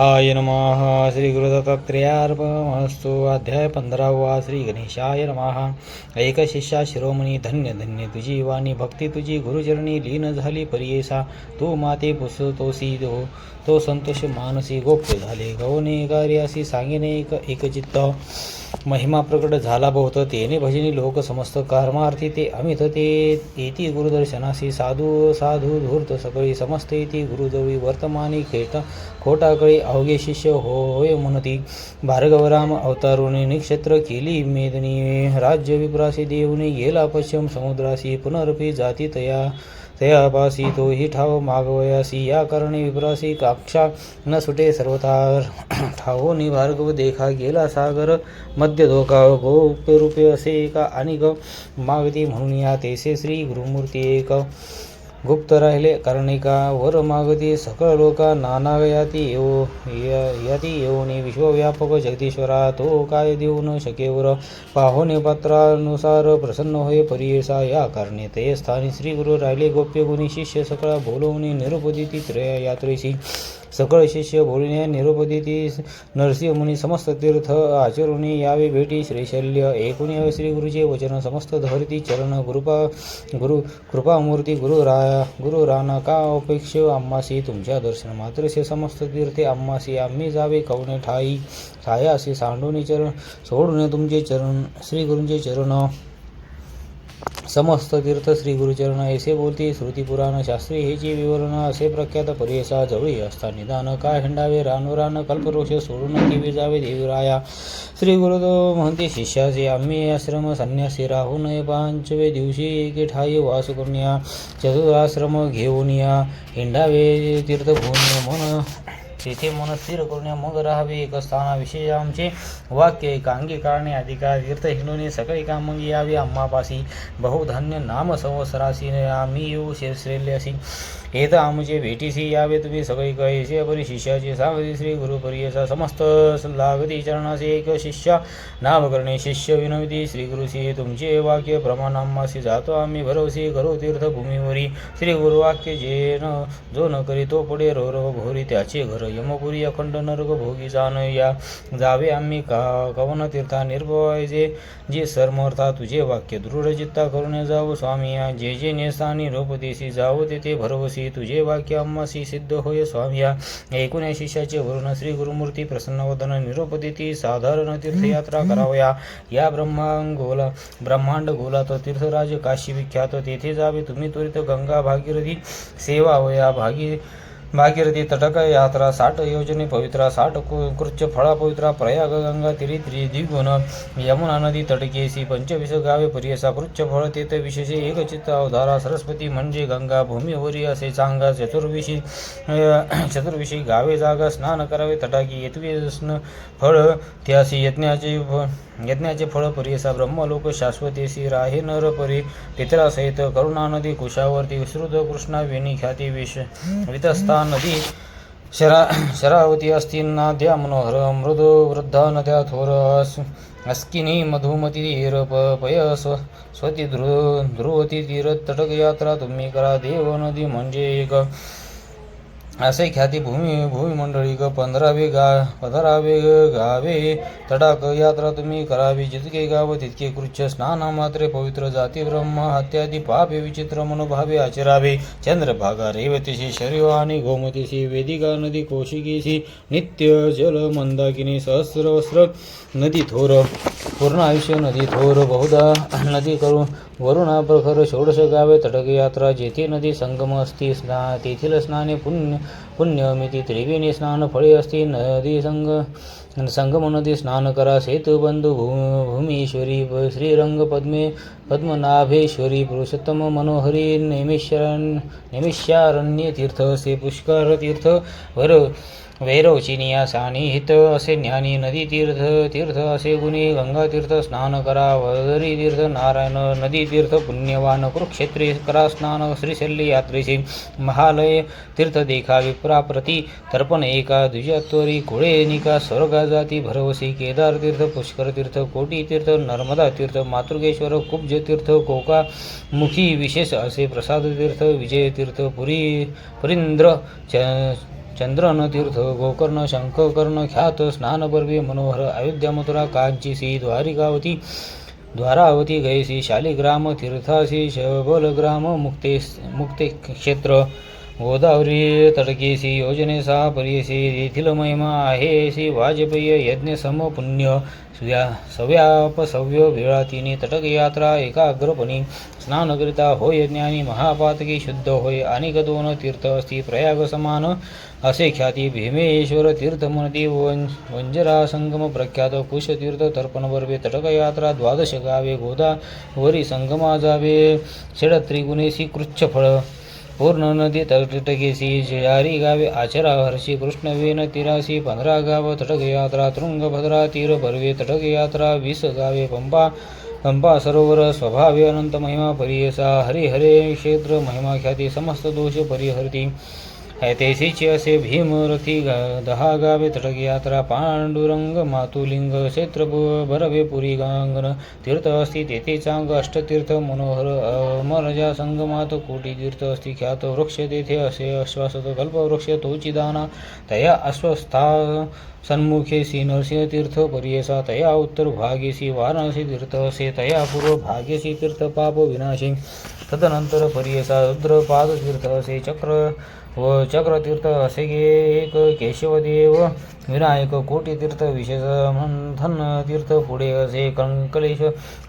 I नमः श्री गुरुदत्तात्रेयार्पणमस्तु। अध्याय पंधरावा श्री गणेशाय नमः। एक शिष्या शिरोमणी धन्य धन्य तुझी वाणी भक्ती तुझी गुरुचरणी लीन झाली परियेसा तू माते पुसतोसी तो तो संतोष मानसी गोप्य झाले गौने कार्यासी सांगेने एक एकचित्त। महिमा प्रकट झाला बहुत तेने भजनी लोक समस्त कर्मार्थी ते अमित ते येती गुरुदर्शनासी साधू साधू धूर्त सकळी समस्त येती गुरुजवळी वर्तमानी खेट खोटाकळी अवघे शिष्य हो होय म्हणती भार्गवराम अवतारुणी निक्षेत्र केली मेदनी राज्य विप्रासी देवनी गेला पश्चिम समुद्रासी पुनरपी जाती तया. तयापासी तोही ठाव मागवयासी या कारणे विप्रासी काक्षा न सुटे सर्वतार। ठावोनी भार्गव देखा गेला सागर मध्य धोका गोप्य रूपे असे एका आणि ग मागती म्हणून या तेसे श्री गुरुमूर्ती एक। गुप्त राहिले. कारणिका वर मागती सकळ लोका नाना याती येऊ याती येऊनी विश्वव्यापक जगदीश्वरा तो हो काय देऊ न शकेवर? पाहुणे पात्रानुसार प्रसन्न होय परियसा या कारणे ते स्थानी श्री गुरु राहिले. गोप्य गुणी शिष्य सकळा बोलवणे निरुपदिती त्रया यात्रेशी. सकळ शिष्य बोलिणे निरुपदिती नरसिंह मुनी समस्त तीर्थ आचरुणी. यावे भेटी श्रीशल्य. एकूण श्रीगुरुचे श्री गुरुचे वचन समस्त धरती चरण गुरुपा गुरु कृपामूर्ती गुरु राय गुरु राणा का अपेक्ष आम्हासी तुमच्या दर्शन मात्रसे समस्त तीर्थे आम्हासी आम्ही जावे कवणे ठाई ठायासी सांडूनी चरण सोडून तुमचे चरण श्री गुरूंचे चरण. समस्त तीर्थ श्री गुरुचरण ऐसे बोलती श्रुतीपुराण शास्त्री हेची विवरण असे प्रख्यात परियसा जवळी असता निदान काय हिंडावे रानोरान कल्पवृक्ष सोडून केवी जावे देवीराया. श्री गुरुदेव म्हणते शिष्याचे आम्ही आश्रम संन्यासी राहू नये पांचवे दिवशी एके ठाई वास करुण्या चतुराश्रम घेऊन या हिंडावे तीर्थभूमी मन तेथे मन स्थिर करून मग राहावे एक स्थानाविषयी आमचे. वाक्य एकांगी कारणे अधिकार तीर्थ हिंडून सकाळी कामंगी यावी. आम्हापासी बहुधान्य नाम संवत्सरासी आम्ही येऊ श्रेल्यासी हेत आमचे भेटीसी यावे तुम्ही सगळी कैसे परी शिष्याचे सांगती श्री गुरुपरियसा समस्त लागती चरणाचे एक शिष्या नाम करणे शिष्य विनविती श्री गुरुसी तुमचे वाक्य प्रमाण जातो आम्ही भरवसी करू तीर्थभूमीवरी. श्री गुरुवाक्य जे न जो न करी तो पुढे रो भोरी घोरी त्याचे घर यमपुरी अखंड नरक भोगी जाण या. जावे आम्ही का कवन तीर्था निर्भवायचे जे सर्मर्था तुझे वाक्य दृढ चित्ता करून जाऊ स्वामी. या जे जे नेसानी रूपदेशी जाऊ तेथे भरवसी तुझे वाक्य आम्हासी सिद्ध होय स्वामी एकूण या शिष्याचे वरुण श्री गुरुमूर्ती प्रसन्नवदन निरोपदिती साधारण तीर्थयात्रा करावया. या ब्रह्मांगोला ब्रह्मांड गोलात तीर्थराज काशी विख्यात. तेथे जावे तुम्ही त्वरित गंगा भागीरथी सेवा होया. भागी भागीरथी तटक यात्रा साठ योजने पवित्रा साठ कु- कृच्छ फळा पवित्रा प्रयाग गंगा तिरी त्रिदिगुण यमुना नदी तटकेसी पंचवीस गावे पर्यसा कृच्छ फळ तेथ विशेष एकचित्त अवधारा सरस्वती म्हणजे गंगा भूमीवरी असे सांगा चतुर्विशी चतुर्विशी गावे जागा स्नान करावे तटाकी येतवी स्न फळ त्यासी यज्ञाचे फ- यज्ञाचे फळ परी असा ब्रह्मलोक शाश्वतेसी राहे नर परी. पितरासहित करुणा नदी कुशावरती विस्तृत कृष्णा वेणी ख्याती विष. वितस्ता नदी शरा शरावती अस्ति नाद्या मनोहर मृदु वृद्धा नद्या थोर अस्किनी मधुमती तीर पयस स्व स्वती ध्रुव ध्रुवती तीर तटक यात्रा तुम्ही करा देव नदी म्हणजे एक. असे ख्याती भूमी भूमिमंडळी ग पंधरावे गा पंधरावे गावे. तडाक यात्रा तुम्ही करावी. जितके गाव तितके कृच्छ स्नान मात्रे पवित्र जाती ब्रह्म हत्यादी पापे विचित्र मनोभावे आचरावे. चंद्रभागा रेवतीशी शरीर आणि गोमतीशी वेदिका नदी कौशिकीशी नित्य जल मंदाकिनी सहस्रवस्त्र नदी थोर पूर्ण आयुष्य नदी थोर बहुधा नदी करून वरुणा प्रखर षोडश गावे तटक यात्रा जेथे नदी संगम असती स्ना तेथील स्नाने पुण्य पुण्यमिती त्रिवेणी स्नान फळे असती नदी संग संगमनदी स्नान करा सेतुबंधू भू भूमीश्वरी श्रीरंग पद्मे पद्मनाभेश्वरी पुरुषोत्तम मनोहरी नैमिष्यारण्य नैमिष्यारण्य तीर्थ असे पुष्कर तीर्थ वर वैरवचिनिया सानिहित असे ज्ञानी नदी तीर्थ तीर्थ असे गुणी गंगा तीर्थ स्नान करा वदरी तीर्थ नारायण नदी तीर्थ पुण्यवान कुरुक्षेत्री करा स्नान श्रीशल्य यात्रेशी महालय तीर्थ देखा विप्रा प्रति तर्पण एका द्विजात्वरी कुळे निका स्वर्गा जाती भरवसी केदार तीर्थ पुष्कर तीर्थ कोटी तीर्थ नर्मदा तीर्थ मातृकेश्वर कुब्ज तीर्थ कोका मुखी विशेष असे प्रसाद तीर्थ विजय तीर्थ पुरी पुरींद्र च चंद्रन तीर्थ गोकर्ण शंखकर्ण ख्यात स्नानपर्वे मनोहर अयोध्या मथुरा कांचीसी द्वारिकावती द्वारावती गयसी शालिग्राम तीर्थासी शबलग्राम मुक्ते मुक्ते क्षेत्र गोदावरी तडकेसी योजनेसा परियसी येथील महिमा आहेसी वाजपेय यज्ञ सम पुण्य सुया सव्याप सव्य तटक यात्रा एकाग्रपणी स्नानकरिता होय ज्ञानी महापातकी शुद्ध होय अनेक दोन तीर्थ असती प्रयाग समान असे ख्याती भीमेश्वर तीर्थ म्हणती वंजरा संगम प्रख्यात कुशतीर्थ तर्पण वर्वे तटक यात्रा द्वादश गावे गोदावरी संगमा जावे षड त्रिगुणेसी कृच्छ फळ पूर्ण नदी तटकेसी जयारी गावे आचरा हर्षी कृष्णवेन तिरासी पंधरा गाव तटक यात्रा तृंगभद्रा तीर भरवे तटक यात्रा वीस गावे पंपा पंपा सरोवर स्वभावे अनंत महिमा परियसा हरिहरे क्षेत्र महिमा ख्याती समस्त दोष परिहरती. ऐतिहासिकचे असे भीमरथी गा- दहा गावे तटक यात्रा पांडुरंग मातुलिंग क्षेत्र भरवे पुरी गांगण तीर्थ असती तेथे चांग अष्टतीर्थ मनोहर अमरजा संगमात कोटी तीर्थ असती ख्यात वृक्ष तेथे असे अश्वासत कल्पवृक्ष तोचिदाना तया अश्वस्था सन्मुखे नरसिंह तीर्थ पर्येसा तया उत्तर भागेसी वाराणसी तीर्थ असे तया पूर्व भागेसी तीर्थ पाप विनाशी तदनंतर पर्येसा रुद्रपाद तीर्थ असे चक्र व चक्रतीर्थ असे एक केशवदेव विनायक कोटीतीर्थ विशेष मंथन तीर्थ पुढे असे कंकलेश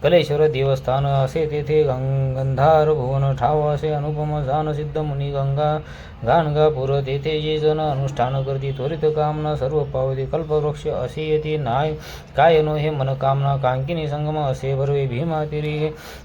कलेश्वर देवस्थान असे तेथे गं- गंधार भुवन ठाव असे अनुपम जान सिद्ध मुनी गंगा गाणगापूर तेथे जे जन अनुष्ठान करती त्वरित कामना सर्व पावते कल्पवृक्ष असे येते. नाय काय नो हे मनकामना कांकिनी संगम असे भरवे भीमा तिरी.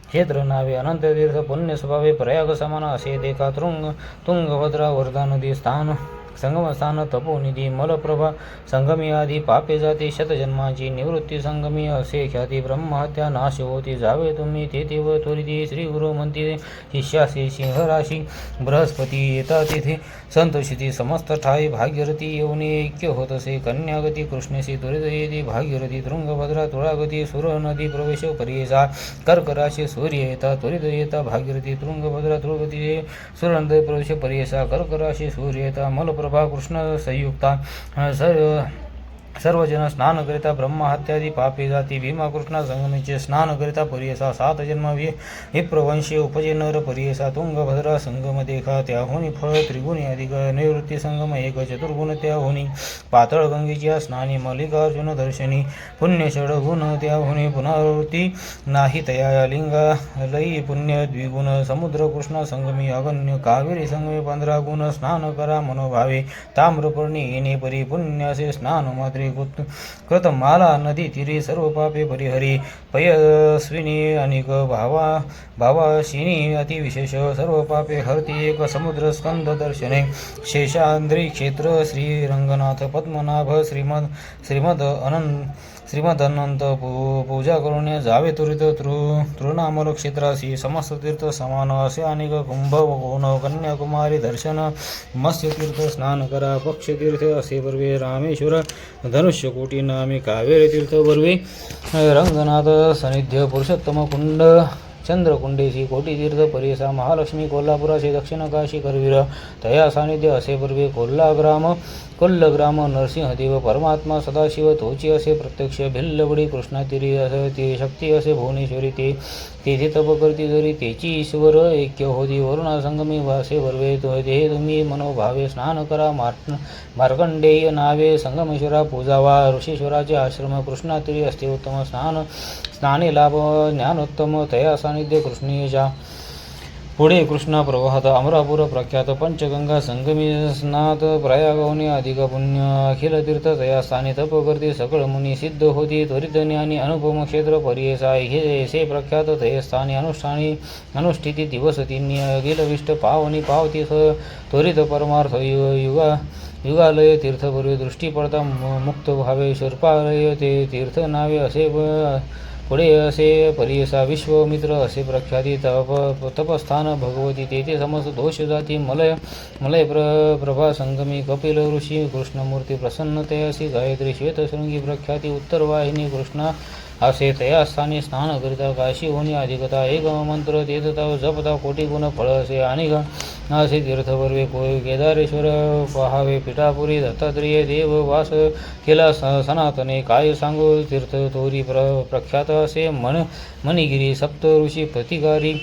क्षेत्र नावे अनंत तीर्थ पुण्य स्वभावे प्रयाग समान असे देखा तृंग तुंगभद्रा वर्धा नदी स्थान. संगमस्थान तपोनिधी मलप्रभा संगमी आदी पापे जाते शतजन्माची निवृत्ती संगमी असे ख्याती ब्रह्महत्या नाश होती जावे तुम्ही तेथे व त्वरिती श्री गुरु म्हणती शिष्यासी सिंहराशी बृहस्पती येता तेथे। संतोषिती समस्त ठाई भागीरथी येऊने ऐक्य होत असे कन्यागती कृष्णेशी त्वरित येते भागीरथी तृंगभद्रा तुळागती सुर नदी प्रवेश परियेसा कर्कराशी सूर्य येता त्वरित येता भागीरथी तृंगभद्रा तुळगती सुरनदी प्रवेश परियेसा कर्कराशी सूर्य येता मलप्र मलप्रभा कृष्ण संयुक्ता सर्वजन स्नान करिता ब्रह्महत्यादी पापे जाती भीमा कृष्णा संगमीचे स्नान करिता परियसा सात जन्म वि विप्रवंशी उपजे नर परियसा तुंगभद्रा संगम देखा। त्याहुनी फळ त्रिगुणी अधिक। निवृत्ती संगम एक चतुर्गुण त्याहुनी। पातळ गंगेच्या स्नानी मल्लिकार्जुन दर्शनी। पुण्य षड गुण त्याहुनी। पुनरावृत्ती नाही तया लिंगा। लई पुण्य द्विगुण। समुद्र कृष्ण संगमी अगण्य। कावेरी संगमी पंधरा गुण। स्नान करा मनोभावे। ताम्रपर्णी येणे परी पुण्यासे स्नान मात्रे कृत कृतमाला नदी तीरे सर्व पापे परिहरी। पयस्विनी अनिक भावा भावाशिनी अतिविशेष सर्व पापे हरती एक समुद्र स्कंद दर्शने। शेषांद्री क्षेत्र श्रीरंगनाथ पद्मनाभ श्रीमद श्रीमद अनंत श्रीमद अनंत पू पूजा करून जावे त्वरित तृ तृणामल क्षेत्रासी समस्त तीर्थ समान असे अनेक कुंभ कोण कन्याकुमारी दर्शन मत्स्य तीर्थ स्नान करा पक्ष तीर्थ असे बर्वे रामेश्वर धनुष्य कोटी नामे कावेरी तीर्थ बर्वे रंगनाथ सानिध्य पुरुषोत्तम कुंड चंद्रकुंडेशी कोटी तीर्थ परिसा महालक्ष्मी कोल्हापुराशी दक्षिण काशी करवीर तया सानिध्य असे पर्वे कोल्हाग्राम कोल्लग्राम नरसिंहदेव परमात्मा सदाशिव तोची असे प्रत्यक्ष भिल्लवडी कृष्णातिरी असे ते शक्ती असे भुवनेश्वरी ते तेथे तप करती जरी तेची ईश्वर ऐक्य होती. वरुणा संगमी वासे वरवे तो ते तुम्ही मनोभावे स्नान करा. मार मार्कंडेय नावे संगमेश्वरा पूजावा. ऋषीश्वराचे आश्रम कृष्णातिरी असते उत्तम स्नान स्नाने लाभ ज्ञानोत्तम तया सानिध्य कृष्णीच्या पुढे कृष्णा प्रवाहात अमरापूर प्रख्यात पंचगंगा संगमी स्नात प्रयागवनी अधिक पुण्य अखिल तीर्थ तया स्थानी तप करते सकळ मुनी सिद्ध होती त्वरित ज्ञानी अनुपम क्षेत्र परियसाय हे से प्रख्यात तये स्थानी अनुष्ठानी अनुष्ठिती दिवस तिन्ही अखिलविष्ट पावनी पावती स त्वरित परमार्थ यु युगा युगालय तीर्थपूर्वी दृष्टी पडता मु- मुक्त भावे शर्पालय ते तीर्थ नावे असे पुढे असे परियसा विश्वमित्र असे प्रख्याती तप तपस्थान भगवती तेथे समस्त दोष जाती मलय मलय प्र प्रभा संगमी कपिल ऋषी कृष्णमूर्ती प्रसन्नते अशी गायत्री श्वेतशृंगी प्रख्याती उत्तरवाहिनी कृष्णा असे तया स्थानी स्नान करिता काशी होणी अधिकता एक मंत्र तेथता जपता कोटी गुण फळ असे आणि नासी तीर्थवर्वे कोय केदारेश्वर पहावे पिठापुरी दत्तात्रेय देव वास केला स- सनातने काय सांगू तीर्थ तोरी प्र प्रख्यात असे मन मणिगिरी सप्त ऋषी प्रतिकारी।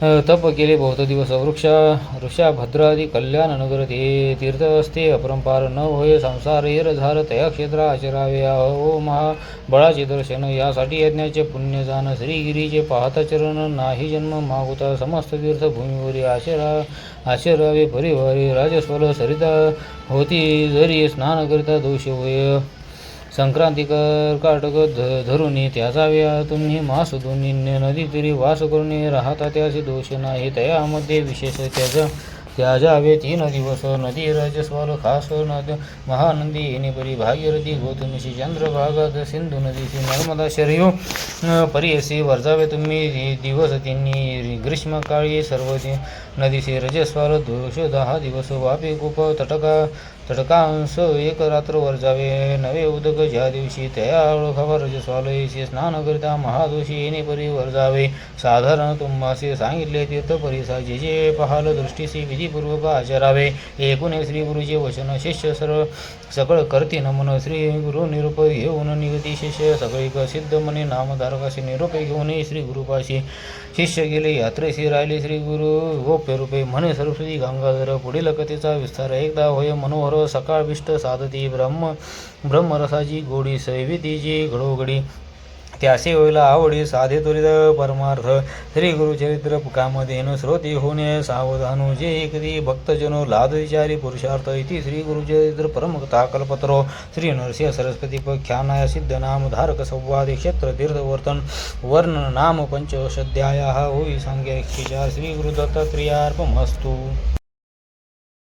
तप केले बहुत दिवस वृक्षा वृषाभद्रादी कल्याण नगर ते तीर्थ असते अपरंपार न होय संसार येर झार तया क्षेत्र आचरावे ओ महा बळाचे दर्शन यासाठी यज्ञाचे पुण्य जाण श्रीगिरीचे पाहता चरण नाही जन्म मागुता समस्त तीर्थ भूमीवरी आचरा आचरावे परिवारी राजस्वल सरिता होती जरी स्नान करिता दोष होय. संक्रांती काटक ध धरुनी त्याचा व्या तुम्ही मास दोन्ही नदी तरी वास करून राहता त्याचे दोष नाही तयामध्ये विशेष त्याचा त्याजावे तीन दिवस नदी राजस्वाल खास नद महानंदी येणे परी भागीरथी गौतमीशी चंद्रभागात सिंधू नदीशी नर्मदा शरयू अ, परियसी वर्जावे तुम्ही दिवस तिन्ही ग्रीष्मकाळी सर्व नदीशी रजस्वाल दोष दहा दिवस वापे कूप तटका षटकांश एक रात्रवर वर्जावे नवे उदक ज्या दिवशी तया ओळखावा रजस्वालयशी स्नान करिता महादोषी येणे परी वर्जावे साधारण तुम्हासे सांगितले तीर्थ परिसा जे जे पहाल दृष्टीसी विधीपूर्वक आचरावे. एकूण श्री गुरुचे वचन शिष्य सर्व सकळ करते नमन. श्री गुरु निरूप घेऊन निगती शिष्य सगळी सिद्ध मने नामधारकाशी निरूप घेऊन श्री गुरुपाशी शिष्य गेले. यात्रेशी राहिले श्री गुरु गोप्य रूपे म्हणे सरस्वती गंगाधर. पुढील कथेचा विस्तार एकदा होय मनोहर. सकाळविष्ट साधती ब्रह्म ब्रह्मरसाची गोडी सैवितीची घडोघडी. त्यासे होईला आवडी साधे त्वरित परमार्थ. श्री गुरुचरित्र कामधेन श्रोती होणे सावधानु. जे एकदी भक्तजनो लाद विचारी पुरुषार्थ इति श्री गुरुचरित्र परमकथा कल्पत्रो. श्री नरसिंह सरस्वती ख्यानाय सिद्ध नाम धारक संवाद क्षेत्र तीर्थवर्तन वर्ण नाम पंचदशाध्याय होई सांगे श्री गुरु